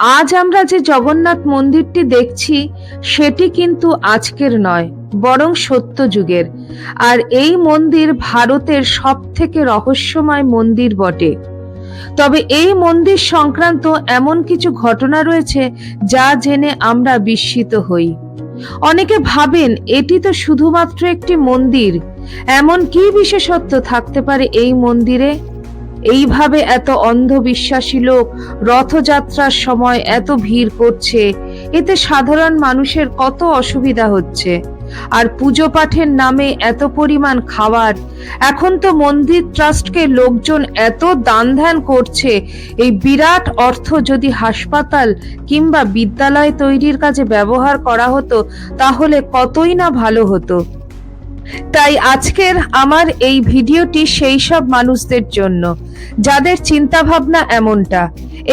আজ আমরা যে জগন্নাথ মন্দিরটি দেখছি, সেটি কিন্তু আজকের নয়, বরং সত্য যুগের আর এই মন্দির ভারতের সব থেকে রহস্যময় মন্দির বটে। তবে এই মন্দির সংক্রান্ত এমন কিছু ঘটনা রয়েছে, যা জেনে আমরা বিস্মিত হই। অনেকে ভাবেন, এটি তো শুধুমাত্র একটি মন্দির। এমন কি বিশেষত্ব থাকতে পারে এই মন্দিরে? এইভাবে এত অন্ধবিশ্বাসী লোক রথযাত্রার সময় এত ভিড় করছে, এতে সাধারণ মানুষের কত অসুবিধা হচ্ছে। আর পুজো পাঠের নামে এত পরিমাণ খাবার, এখন তো মন্দির ট্রাস্টকে লোকজন এত দান ধ্যান করছে, এই বিরাট অর্থ যদি হাসপাতাল কিংবা বিদ্যালয় তৈরির কাজে ব্যবহার করা হতো, তাহলে কতই না ভালো হতো। তাই আজকের আমার এই ভিডিওটি সেই সব মানুষদের জন্য, যাদের চিন্তাভাবনা এমনটা।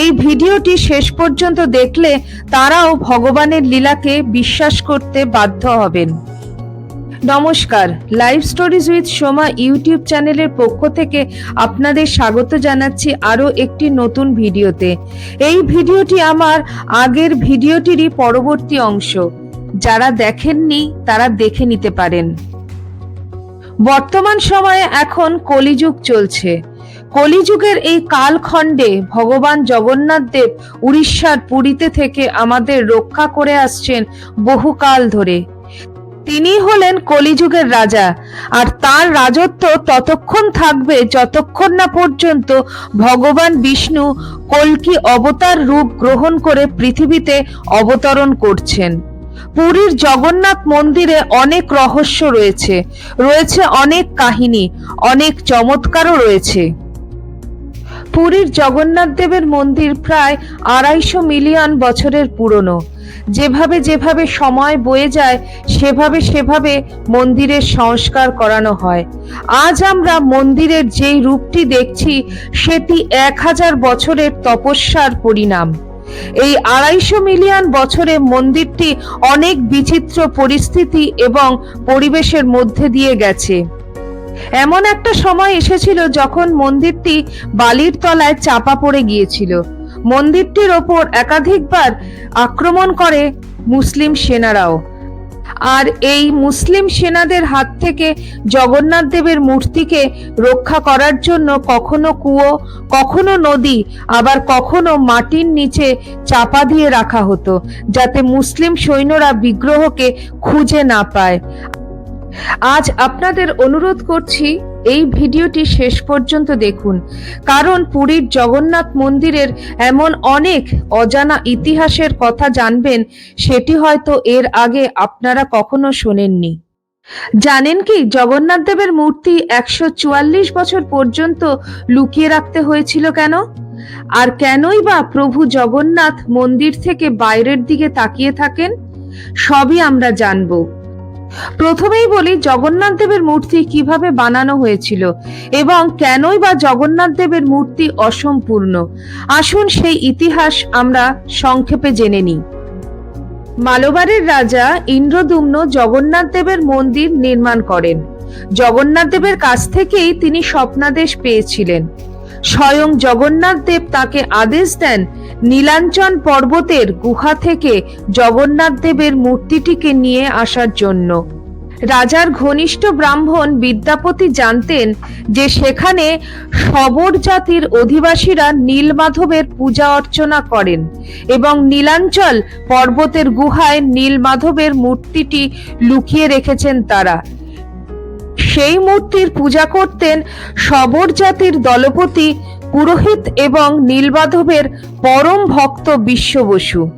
এই ভিডিওটি শেষ পর্যন্ত দেখলে তারাও ভগবানের লীলাকে বিশ্বাস করতে বাধ্য হবেন। নমস্কার live stories with Soma YouTube চ্যানেলের পক্ষ থেকে আপনাদের স্বাগত জানাচ্ছি আরও একটি নতুন ভিডিওতে। এই ভিডিওটি আমার আগের ভিডিওটিরই পরবর্তী অংশ। যারা দেখেননি, তারা দেখে নিতে পারেন। বর্তমান সময়ে এখন কলিযুগ চলছে। কলিযুগের এই কালখণ্ডে ভগবান জগন্নাথ দেব উড়িষ্যার পুরীতে থেকে আমাদের রক্ষা করে আসছেন বহুকাল ধরে। তিনি হলেন কলিযুগের রাজা, আর তার রাজত্ব ততক্ষণ থাকবে যতক্ষণ না পর্যন্ত ভগবান বিষ্ণু কল্কি অবতার রূপ গ্রহণ করে পৃথিবীতে অবতরণ করছেন। পুরীর জগন্নাথ মন্দিরে অনেক রহস্য রয়েছে। রয়েছে অনেক কাহিনী, অনেক চমৎকারও রয়েছে। পুরীর জগন্নাথ দেবের মন্দির প্রায় আড়াইশো মিলিয়ন বছরের পুরনো। যেভাবে যেভাবে সময় বয়ে যায়, সেভাবে সেভাবে মন্দিরের সংস্কার করানো হয়। আজ আমরা মন্দিরের যেই রূপটি দেখছি, সেটি এক হাজার বছরের তপস্যার পরিণাম। এই আড়াইশো মিলিয়ন বছরে মন্দিরটি অনেক বিচিত্র পরিস্থিতি এবং পরিবেশের মধ্যে দিয়ে গেছে। এমন একটা সময় এসেছিল যখন মন্দিরটি বালির তলায় চাপা পড়ে গিয়েছিল। মন্দিরটির ওপর একাধিকবার আক্রমণ করে মুসলিম সেনারাও। আর এই মুসলিম সেনাদের হাত থেকে জগন্নাথ দেবের মূর্তিকে রক্ষা করার জন্য কখনো কুয়ো, কখনো নদী, আবার কখনো মাটির নিচে চাপা দিয়ে রাখা হতো, যাতে মুসলিম সৈন্যরা বিগ্রহকে খুঁজে না পায়। আজ আপনাদের অনুরোধ করছি এই ভিডিওটি শেষ পর্যন্ত দেখুন, কারণ পুরীর জগন্নাথ মন্দিরের এমন অনেক অজানা ইতিহাসের কথা জানবেন, সেটি হয়তো এর আগে আপনারা কখনো শোনেননি। জানেন কি, জগন্নাথ দেবের মূর্তি একশো চুয়াল্লিশ বছর পর্যন্ত লুকিয়ে রাখতে হয়েছিল কেন? আর কেনই বা প্রভু জগন্নাথ মন্দির থেকে বাইরের দিকে তাকিয়ে থাকেন? সবই আমরা জানব। প্রথমেই বলি জগন্নাথ দেবের মূর্তি কীভাবে বানানো হয়েছিল এবং কেনই বা জগন্নাথ দেবের মূর্তি অসম্পূর্ণ। আসুন সেই ইতিহাস আমরা সংক্ষেপে জেনে নিই। মালবারের রাজা ইন্দ্রদুম্ন জগন্নাথ দেবের মন্দির নির্মাণ করেন। জগন্নাথ দেবের কাছ থেকেই তিনি স্বপ্নাদেশ পেয়েছিলেন। স্বয়ং জগন্নাথ দেব তাকে আদেশ দেন নীলাঞ্চন পর্বতের গুহা থেকে জগন্নাথ দেবের মূর্তিটিকে নিয়ে আসার জন্য। রাজার ঘনিষ্ঠ ব্রাহ্মণ বিদ্যাপতি জানতেন যে সেখানে সবর জাতির অধিবাসীরা নীলমাধবের পূজা অর্চনা করেন এবং নীলাঞ্চল পর্বতের গুহায় নীলমাধবের মূর্তিটি লুকিয়ে রেখেছেন তারা। সেই মূর্তির পূজা করতেন সবর জাতির দলপতি পুরোহিত এবং নীলমাধবের পরম ভক্ত বিশ্ববসু।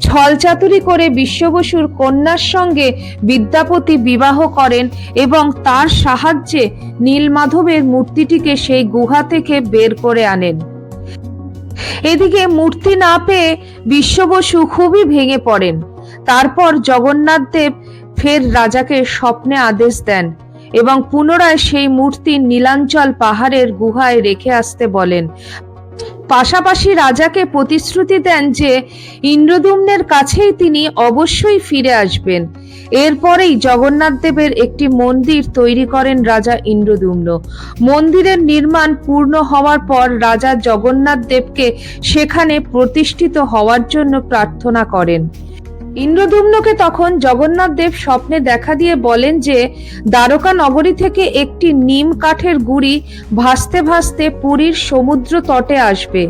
ছলচাতুরি করে বিশ্ববসুর কন্যার সঙ্গে বিদ্যাপতি বিবাহ করেন এবং তার সাহায্যে নীলমাধবের মূর্তিটিকে সেই গুহা থেকে বের করে আনেন। এদিকে মূর্তি না পেয়ে বিশ্ববসু খুবই ভেঙে পড়েন। তারপর জগন্নাথ দেব ফের রাজাকে স্বপ্নে আদেশ দেন এবং পুনরায় সেই মূর্তি নীলাঞ্চল পাহাড়ের গুহায় রেখে আসতে বলেন। পাশাপাশি রাজাকে প্রতিশ্রুতি দেন যে ইন্দ্রদুম্নের কাছেই তিনি অবশ্যই ফিরে আসবেন। এরপরেই জগন্নাথ দেবের একটি মন্দির তৈরি করেন রাজা ইন্দ্রদুম্ন। মন্দিরের নির্মাণ পূর্ণ হওয়ার পর রাজা জগন্নাথ দেবকে সেখানে প্রতিষ্ঠিত হওয়ার জন্য প্রার্থনা করেন। ইন্দ্রদুম্নকে তখন জগন্নাথ দেব স্বপ্নে দেখা দিয়ে বলেন যে, দ্বারকা নগরী থেকে একটি নিম কাঠের গুড়ি ভাসতে ভাসতে পুরীর সমুদ্র তটে আসবে।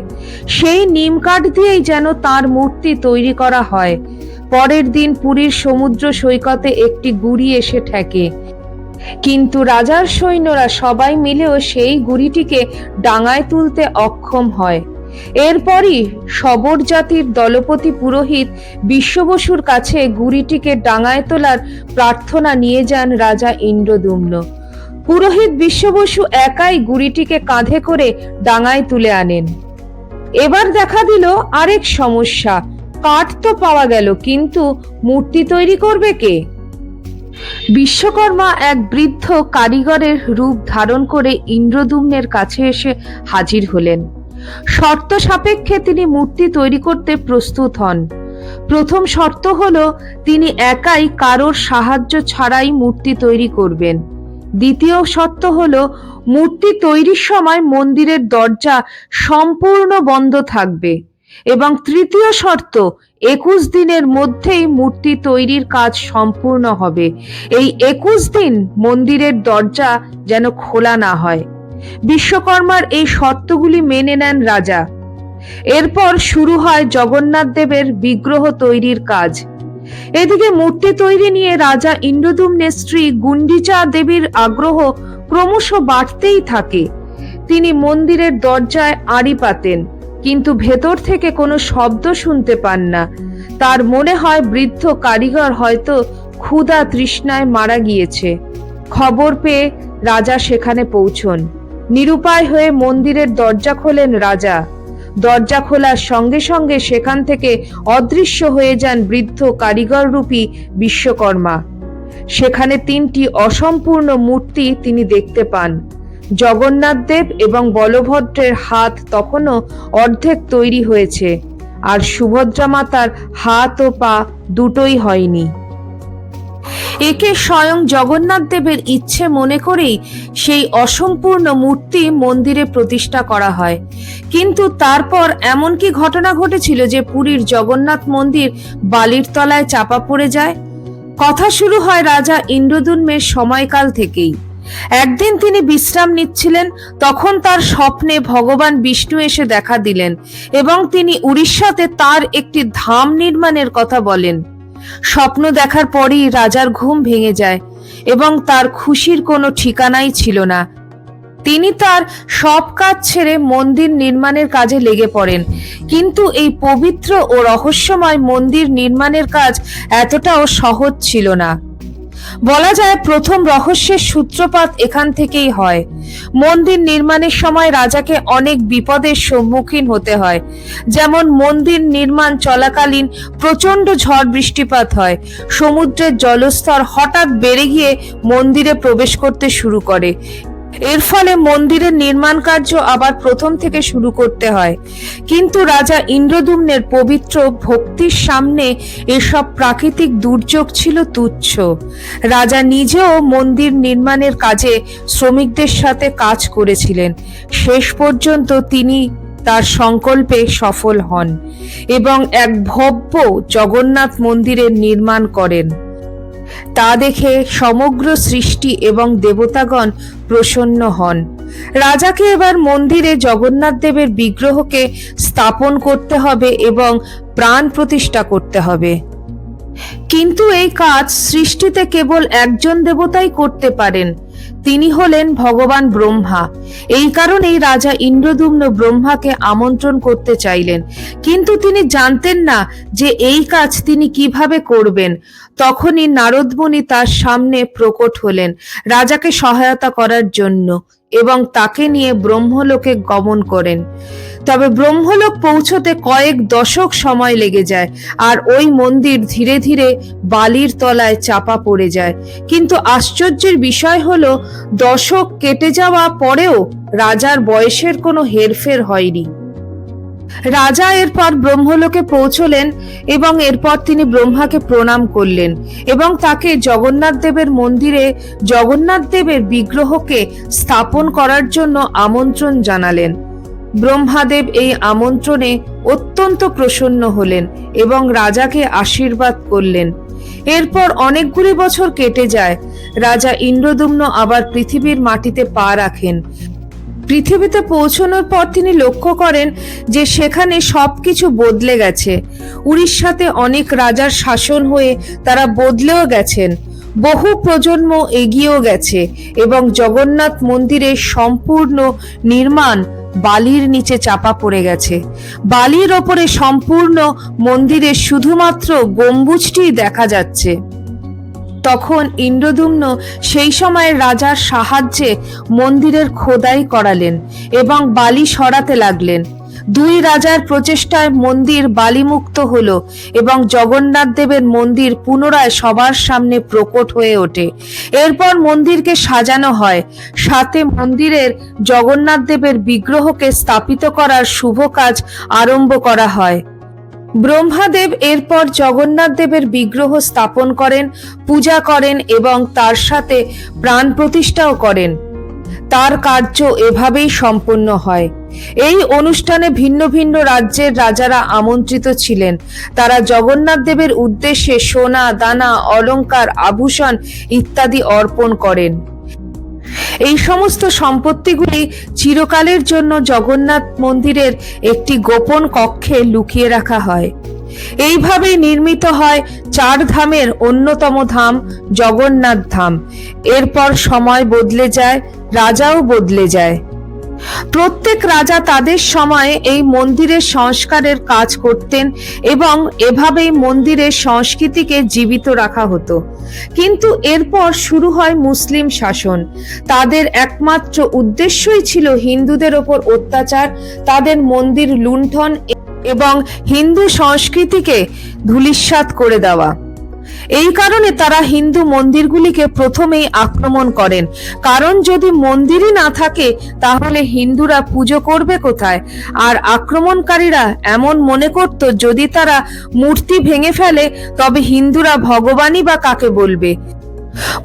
সেই নিম কাঠ দিয়েই যেন তার মূর্তি তৈরি করা হয়। পরের দিন পুরীর সমুদ্র সৈকতে একটি গুড়ি এসে ঠেকে। কিন্তু রাজার সৈন্যরা সবাই মিলেও সেই গুড়িটিকে ডাঙায় তুলতে অক্ষম হয়। এরপরই সবর জাতির দলপতি পুরোহিত বিশ্ববসুর কাছে গুড়িটিকে ডাঙায় তোলার প্রার্থনা নিয়ে যান রাজা ইন্দ্রদুম্ন। পুরোহিত বিশ্ববসু একাই গুড়িটিকে কাঁধে করে ডাঙায় তুলে আনেন। এবার দেখা দিল আরেক সমস্যা। কাঠ তো পাওয়া গেল, কিন্তু মূর্তি তৈরি করবে কে? বিশ্বকর্মা এক বৃদ্ধ কারিগরের রূপ ধারণ করে ইন্দ্রদুম্নের কাছে এসে হাজির হলেন। শর্ত সাপেক্ষে তিনি মূর্তি তৈরি করতে প্রস্তুত হন। প্রথম শর্ত হল, তিনি একাই কারোর সাহায্য ছাড়াই মূর্তি তৈরি করবেন। দ্বিতীয় শর্ত হল, মূর্তি তৈরির সময় মন্দিরের দরজা সম্পূর্ণ বন্ধ থাকবে। এবং তৃতীয় শর্ত, একুশ দিনের মধ্যেই মূর্তি তৈরির কাজ সম্পূর্ণ হবে। এই একুশ দিন মন্দিরের দরজা যেন খোলা না হয়। বিশ্বকর্মার এই শর্তগুলি মেনে নেন রাজা। এরপর শুরু হয় জগন্নাথ দেবের বিগ্রহ তৈরির কাজ। এদিকে মূর্তি তৈরি নিয়ে রাজা ইন্দ্রদুম্নের স্ত্রী গুন্ডিচা দেবীর আগ্রহ ক্রমশ বাড়তেই থাকে। তিনি মন্দিরের দরজায় আড়ি পাতেন, কিন্তু ভেতর থেকে কোনো শব্দ শুনতে পান না। তার মনে হয় বৃদ্ধ কারিগর হয়তো ক্ষুধা তৃষ্ণায় মারা গিয়েছে। খবর পেয়ে রাজা সেখানে পৌঁছন। নিরুপায় হয়ে মন্দিরের দরজা খোলেন রাজা। দরজা খোলার সঙ্গে সঙ্গে সেখান থেকে অদৃশ্য হয়ে যান বৃদ্ধ কারিগর রূপী বিশ্বকর্মা। সেখানে তিনটি অসম্পূর্ণ মূর্তি তিনি দেখতে পান। জগন্নাথ দেব এবং বলভদ্রের হাত তখনও অর্ধেক তৈরি হয়েছে, আর সুভদ্রা মাতার হাত ও পা দুটোই হয়নি। একে স্বয়ং জগন্নাথ দেবের ইচ্ছে মনে করেই সেই অসম্পূর্ণ মূর্তি মন্দিরে প্রতিষ্ঠা করা হয়। কিন্তু তারপর এমন কি ঘটনা ঘটেছিল যে পুরীর জগন্নাথ মন্দির বালির তলায় চাপা পড়ে যায়? কথা শুরু হয় রাজা ইন্দ্রদুন্মের সময়কাল থেকেই। একদিন তিনি বিশ্রাম নিচ্ছিলেন, তখন তার স্বপ্নে ভগবান বিষ্ণু এসে দেখা দিলেন এবং তিনি উড়িষ্যাতে তার একটি ধাম নির্মাণের কথা বলেন। স্বপ্ন দেখার পরই রাজার ঘুম ভেঙে যায় এবং তার খুশির কোনো ঠিকানাই ছিল না। তিনি তার সব কাজ ছেড়ে মন্দির নির্মাণের কাজে লেগে পড়েন। কিন্তু এই পবিত্র ও রহস্যময় মন্দির নির্মাণের কাজ এতটাও সহজ ছিল না। বলা যায় প্রথম রহস্যের সূত্রপাত এখান থেকেই হয়। মন্দির নির্মাণের সময় রাজাকে অনেক বিপদের সম্মুখীন হতে হয়। যেমন মন্দির নির্মাণ চলাকালীন প্রচণ্ড ঝড় বৃষ্টিপাত হয়। সমুদ্রের জলস্তর হঠাৎ বেড়ে গিয়ে মন্দিরে প্রবেশ করতে শুরু করে। এর ফলে মন্দিরের নির্মাণ কার্য আবার প্রথম থেকে শুরু করতে হয়। কিন্তু রাজা ইন্দ্রদুম্নের পবিত্র ভক্তির সামনে এসব প্রাকৃতিক দুর্যোগ ছিল তুচ্ছ। রাজা নিজেও মন্দির নির্মাণের কাজে শ্রমিকদের সাথে কাজ করেছিলেন। শেষ পর্যন্ত তিনি তার সংকল্পে সফল হন এবং এক ভব্য জগন্নাথ মন্দিরের নির্মাণ করেন। তা দেখে সমগ্র সৃষ্টি এবং দেবতাগণ প্রসন্ন হন। রাজাকে এবার মন্দিরে জগন্নাথ দেবের বিগ্রহকে স্থাপন করতে হবে এবং প্রাণ প্রতিষ্ঠা করতে হবে। কিন্তু এই কাজ সৃষ্টিতে কেবল একজন দেবতাই করতে পারেন। তিনি হলেন ভগবান ব্রহ্মা। এই কারণেই রাজা ইন্দ্রদুম্ন ব্রহ্মাকে আমন্ত্রণ করতে চাইলেন। কিন্তু তিনি জানতেন না যে এই কাজ তিনি কীভাবে করবেন। তখনই নারদমণি তার সামনে প্রকট হলেন রাজাকে সহায়তা করার জন্য এবং তাকে নিয়ে ব্রহ্মলোকে গমন করেন। তবে ব্রহ্মলোক পৌঁছতে কয়েক দশক সময় লেগে যায় আর ওই মন্দির ধীরে ধীরে বালির তলায় চাপা পড়ে যায়। কিন্তু আশ্চর্যের বিষয় হলো দশক কেটে যাওয়া পরেও রাজার বয়সের কোনো হেরফের হয়নি। রাজা এরপর ব্রহ্মলোকে পৌঁছলেন এবং এরপর তিনি ব্রহ্মাকে প্রণাম করলেন এবং তাকে জগন্নাথ দেবের মন্দিরে, জগন্নাথ দেবের বিগ্রহকে স্থাপন করার জন্য আমন্ত্রণ জানালেন। ব্রহ্মাদেব এই আমন্ত্রণে অত্যন্ত প্রসন্ন হলেন এবং রাজাকে আশীর্বাদ করলেন। এরপর অনেকগুলি বছর কেটে যায়। রাজা ইন্দ্রদুম্ন আবার পৃথিবীর মাটিতে পা রাখেন। পৃথিবীতে পৌঁছানোর পর তিনি লক্ষ্য করেন যে সেখানে সবকিছু বদলে গেছে। উড়িষ্যাতে অনেক রাজার শাসন হয়ে তারা বদলেও গেছেন। বহু প্রজন্ম এগিয়েও গেছে এবং জগন্নাথ মন্দিরের সম্পূর্ণ নির্মাণ বালির নিচে চাপা পড়ে গেছে। বালির ওপরে সম্পূর্ণ মন্দিরের শুধুমাত্র গম্বুজটি দেখা যাচ্ছে। তখন ইন্দ্রদুম্ন সেই সময় রাজার সাহায্যে মন্দিরের খোদাই করালেন এবং বালি সরাতে লাগলেন। দুই রাজার প্রচেষ্টায় মন্দির বালিমুক্ত হল এবং জগন্নাথ দেবের মন্দির পুনরায় সবার সামনে প্রকট হয়ে ওঠে। এরপর মন্দিরকে সাজানো হয়। সাথে মন্দিরের জগন্নাথ দেবের বিগ্রহকে স্থাপিত করার শুভ কাজ আরম্ভ করা হয়। ব্রহ্মাদেব এরপর জগন্নাথ দেবের বিগ্রহ স্থাপন করেন, পূজা করেন এবং তার সাথে প্রাণ প্রতিষ্ঠাও করেন। তার কার্য এভাবেই সম্পন্ন হয়। এই অনুষ্ঠানে ভিন্ন ভিন্ন রাজ্যের রাজারা আমন্ত্রিত ছিলেন। তারা জগন্নাথ দেবের উদ্দেশ্যে সোনা, দানা, অলংকার, আভূষণ ইত্যাদি অর্পণ করেন। এই সমস্ত সম্পত্তিগুলি চিরকালের জন্য জগন্নাথ মন্দিরের একটি গোপন কক্ষে লুকিয়ে রাখা হয়। এইভাবেই নির্মিত হয় চার ধামের অন্যতম ধাম জগন্নাথ ধাম। এরপর সময় বদলে যায়, রাজাও বদলে যায়। প্রত্যেক রাজা তাদের সময়ে এই মন্দিরের সংস্কারের কাজ করতেন এবং এভাবেই মন্দিরের সংস্কৃতিকে জীবিত রাখা হতো। কিন্তু এরপর শুরু হয় মুসলিম শাসন। তাদের একমাত্র উদ্দেশ্যই ছিল হিন্দুদের ওপর অত্যাচার, তাদের মন্দির লুণ্ঠন এবং হিন্দু সংস্কৃতিকে ধূলিসাৎ করে দেওয়া। এই কারণে তারা হিন্দু মন্দিরগুলিকে প্রথমেই আক্রমণ করেন। কারণ যদি মন্দিরই না থাকে, তাহলে হিন্দুরা পুজো করবে কোথায়? আর আক্রমণকারীরা এমন মনে করত যদি তারা মূর্তি ভেঙে ফেলে, তবে হিন্দুরা ভগবানই বা কাকে বলবে?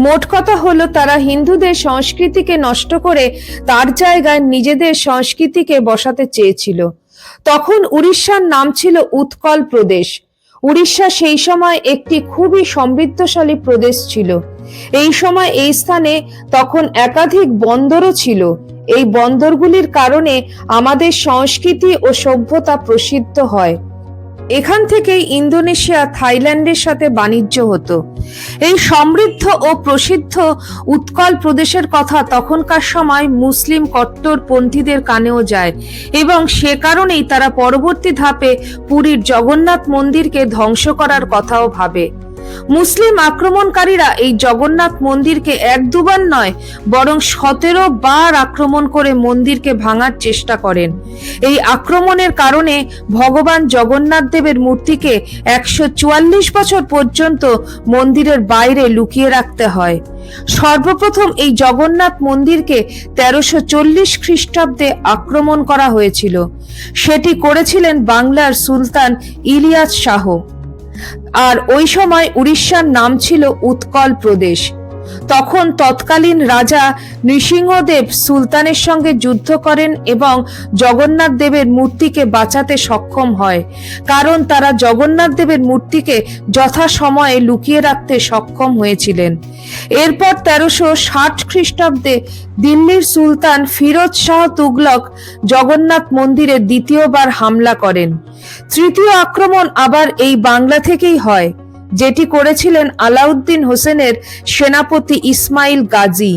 মোট কথা হলো, তারা হিন্দুদের সংস্কৃতিকে নষ্ট করে তার জায়গায় নিজেদের সংস্কৃতিকে বসাতে চেয়েছিল। তখন উড়িষ্যার নাম ছিল উৎকল প্রদেশ। উড়িষ্যা সেই সময় একটি খুবই সমৃদ্ধশালী প্রদেশ ছিল। এই সময় এই স্থানে তখন একাধিক বন্দরও ছিল। এই বন্দরগুলির কারণে আমাদের সংস্কৃতি ও সভ্যতা প্রসিদ্ধ হয়। এখান থেকেই ইন্দোনেশিয়া থাইল্যান্ডের সাথে বাণিজ্য হতো। এই সমৃদ্ধ ও প্রসিদ্ধ উৎকল প্রদেশের কথা তখনকার সময় মুসলিম কট্টরপন্থীদের কানেও যায় এবং সে কারণেই তারা পরবর্তী ধাপে পুরীর জগন্নাথ মন্দিরকে ধ্বংস করার কথাও ভাবে। মুসলিম আক্রমণকারীরা এই জগন্নাথ মন্দিরকে এক দুবার নয়, বরং সতেরো বার আক্রমণ করে মন্দিরকে ভাঙার চেষ্টা করেন। এই আক্রমণের কারণে ভগবান জগন্নাথ দেবের মূর্তিকে একশো চুয়াল্লিশ বছর পর্যন্ত মন্দিরের বাইরে লুকিয়ে রাখতে হয়। সর্বপ্রথম এই জগন্নাথ মন্দিরকে তেরোশো চল্লিশ খ্রিস্টাব্দে আক্রমণ করা হয়েছিল। সেটি করেছিলেন বাংলার সুলতান ইলিয়াস শাহ। আর ওই সময় উড়িষ্যার নাম ছিল উৎকল প্রদেশ। তখন তৎকালীন রাজা নৃসিংহদেব সুলতানের সঙ্গে যুদ্ধ করেন এবং জগন্নাথ দেবের মূর্তিকে বাঁচাতে সক্ষম হয়। কারণ তারা জগন্নাথ দেবের মূর্তিকে যথাসময়ে লুকিয়ে রাখতে সক্ষম হয়েছিলেন। এরপর তেরোশো ষাট খ্রিস্টাব্দে দিল্লির সুলতান ফিরোজ শাহ তুগলক জগন্নাথ মন্দিরে দ্বিতীয়বার হামলা করেন। তৃতীয় আক্রমণ আবার এই বাংলা থেকেই হয়। যেটি করেছিলেন আলাউদ্দিন হোসেনের সেনাপতি ইসমাইল গাজী।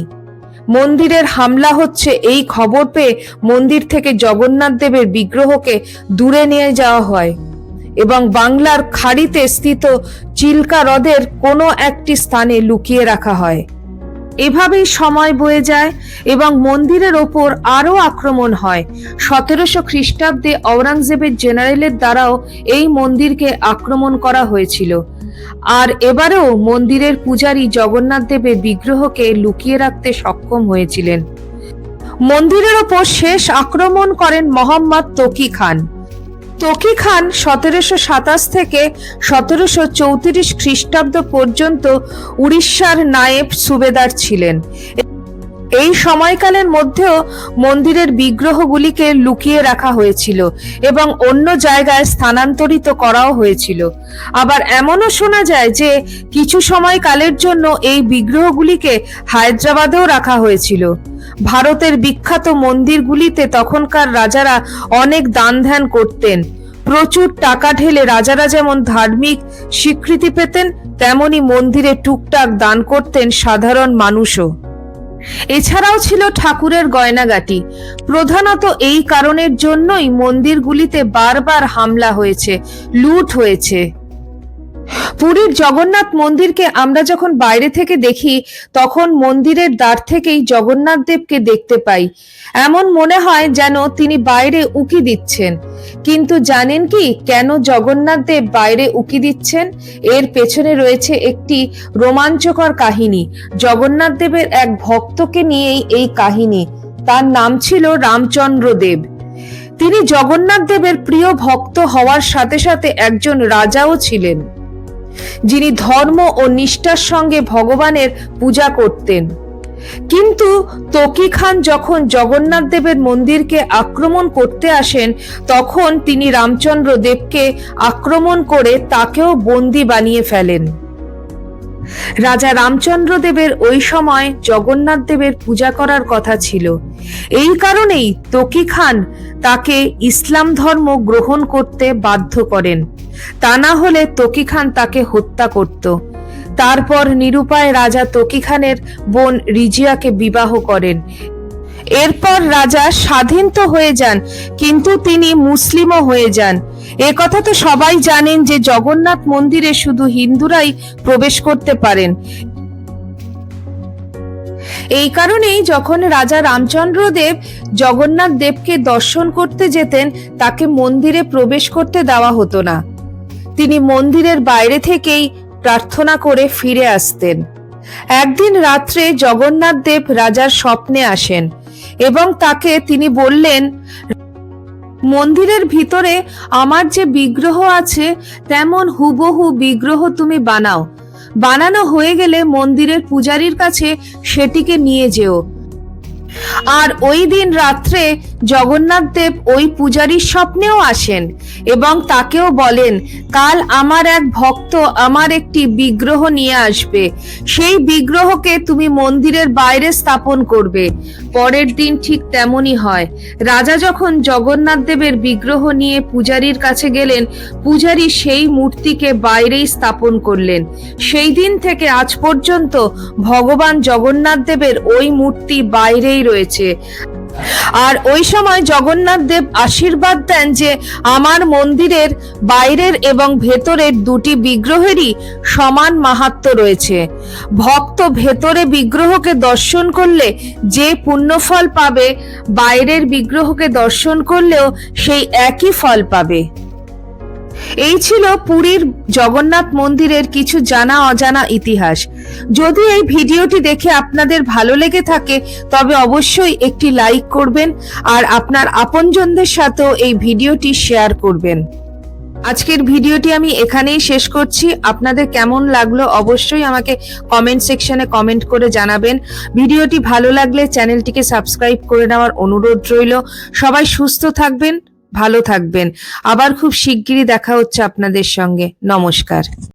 মন্দিরের হামলা হচ্ছে এই খবর পেয়ে মন্দির থেকে জগন্নাথ দেবের বিগ্রহকে দূরে নিয়ে যাওয়া হয় এবং বাংলার খাড়িতে স্থিত চিল্কা হ্রদের কোনো একটি স্থানে লুকিয়ে রাখা হয়। এভাবেই সময় বয়ে যায় এবং মন্দিরের ওপর আরও আক্রমণ হয়। সতেরোশো খ্রিস্টাব্দে ঔরঙ্গজেবের জেনারেলের দ্বারাও এই মন্দিরকে আক্রমণ করা হয়েছিল। আর এবারেও মন্দিরের পূজারী জগন্নাথ দেবের বিগ্রহকে লুকিয়ে রাখতে সক্ষম হয়েছিলেন। মন্দিরের ওপর শেষ আক্রমণ করেন মোহাম্মদ তকি খান। তকি খান সতেরোশো সাতাশ থেকে সতেরোশো চৌত্রিশ খ্রিস্টাব্দ পর্যন্ত উড়িষ্যার নায়েব সুবেদার ছিলেন। এই সময়কালের মধ্যেও মন্দিরের বিগ্রহগুলিকে লুকিয়ে রাখা হয়েছিল এবং অন্য জায়গায় স্থানান্তরিত করাও হয়েছিল। আবার এমনও শোনা যায় যে কিছু সময়কালের জন্য এই বিগ্রহগুলিকে হায়দ্রাবাদেও রাখা হয়েছিল। ভারতের বিখ্যাত মন্দিরগুলিতে তখনকার রাজারা অনেক দান ধ্যান করতেন। প্রচুর টাকা ঢেলে রাজারা যেমন ধার্মিক স্বীকৃতি পেতেন, তেমনি মন্দিরে টুকটাক দান করতেন সাধারণ মানুষও। এছাড়াও ছিল ঠাকুরের গয়নাগাটি। প্রধানত এই কারণের জন্যই মন্দিরগুলিতে বারবার হামলা হয়েছে লুট হয়েছে। পুরীর জগন্নাথ মন্দিরকে আমরা যখন বাইরে থেকে দেখি, তখন মন্দিরের দ্বার থেকেই জগন্নাথ দেবকে দেখতে পাই। এমন মনে হয় যেন তিনি বাইরে উকি দিচ্ছেন। কিন্তু জানেন কি কেন জগন্নাথ দেব বাইরে উকি দিচ্ছেন? এর পেছনে রয়েছে একটি রোমাঞ্চকর কাহিনী। জগন্নাথ দেবের এক ভক্তকে নিয়েই এই কাহিনী। তার নাম ছিল রামচন্দ্র দেব। তিনি জগন্নাথ দেবের প্রিয় ভক্ত হওয়ার সাথে সাথে একজন রাজাও ছিলেন। যিনি ধর্ম ও নিষ্ঠার সঙ্গে ভগবানের পূজা করতেন। কিন্তু তকি খান যখন জগন্নাথ দেবের মন্দিরকে আক্রমণ করতে আসেন, তখন তিনি রামচন্দ্র দেবকে আক্রমণ করে তাকেও বন্দি বানিয়ে ফেলেন। রাজা রামচন্দ্র দেবের ওই সময় জগন্নাথ দেবের পূজা করার কথা ছিল। এই কারণেই তকি খান তাকে ইসলাম ধর্ম গ্রহণ করতে বাধ্য করেন। তা না হলে তকি খান তাকে হত্যা করত। তারপর নিরুপায় রাজা তকি খানের বোন রিজিয়াকে বিবাহ করেন। এরপর রাজা স্বাধীন তো হয়ে যান, কিন্তু তিনি মুসলিমও হয়ে যান। এ কথা তো সবাই জানেন যে জগন্নাথ মন্দিরে শুধু হিন্দুরাই প্রবেশ করতে পারেন। এই কারণেই যখন রাজা রামচন্দ্র দেব জগন্নাথ দেবকে দর্শন করতে যেতেন, তাকে মন্দিরে প্রবেশ করতে দেওয়া হতো না। তিনি মন্দিরের বাইরে থেকেই প্রার্থনা করে ফিরে আসতেন। একদিন রাত্রে জগন্নাথ দেব রাজার স্বপ্নে আসেন। এবং তাকে তিনি বললেন, মন্দিরের ভিতরে আমার যে বিগ্রহ আছে, তেমন হুবহু বিগ্রহ তুমি বানাও। বানানো হয়ে গেলে মন্দিরের পূজারীর কাছে সেটিকে নিয়ে যেও। আর ওই দিন রাত্রে জগন্নাথ দেব ওই পূজারীর স্বপ্নেও আসেন এবং তাকেও বলেন, কাল আমার এক ভক্ত আমার একটি বিগ্রহ নিয়ে আসবে। সেই বিগ্রহকে তুমি মন্দিরের বাইরে স্থাপন করবে। পরের দিন ঠিক তেমনই হয়। রাজা যখন জগন্নাথ দেবের বিগ্রহ নিয়ে পূজারীর কাছে গেলেন, পূজারী সেই মূর্তিকে বাইরেই স্থাপন করলেন। সেই দিন থেকে আজ পর্যন্ত ভগবান জগন্নাথ দেবের ওই মূর্তি বাইরেই রয়েছে। আর ওই সময় জগন্নাথ দেব আশীর্বাদ দেন যে আমার মন্দিরের বাইরের এবং ভেতরের দুটি বিগ্রহেরই সমান মাহাত্ম রয়েছে। ভক্ত ভেতরে বিগ্রহকে দর্শন করলে যে পুণ্যফল পাবে, বাইরের বিগ্রহকে দর্শন করলেও সেই একই ফল পাবে। এই ছিল পুরীর জগন্নাথ মন্দিরের কিছু জানা অজানা ইতিহাস। যদি এই ভিডিওটি দেখে আপনাদের ভালো লেগে থাকে, তবে অবশ্যই একটি লাইক করবেন আর আপনার আপনজনদের সাথেও এই ভিডিওটি শেয়ার করবেন। আজকের ভিডিওটি আমি এখানেই শেষ করছি। আপনাদের কেমন লাগল অবশ্যই আমাকে কমেন্ট সেকশনে কমেন্ট করে জানাবেন। ভিডিওটি ভালো লাগলে চ্যানেলটিকে সাবস্ক্রাইব করে নেওয়ার অনুরোধ রইল। সবাই সুস্থ থাকবেন। ভালো থাকবেন। আবার খুব শিগগিরই দেখা হচ্ছে আপনাদের সঙ্গে। নমস্কার।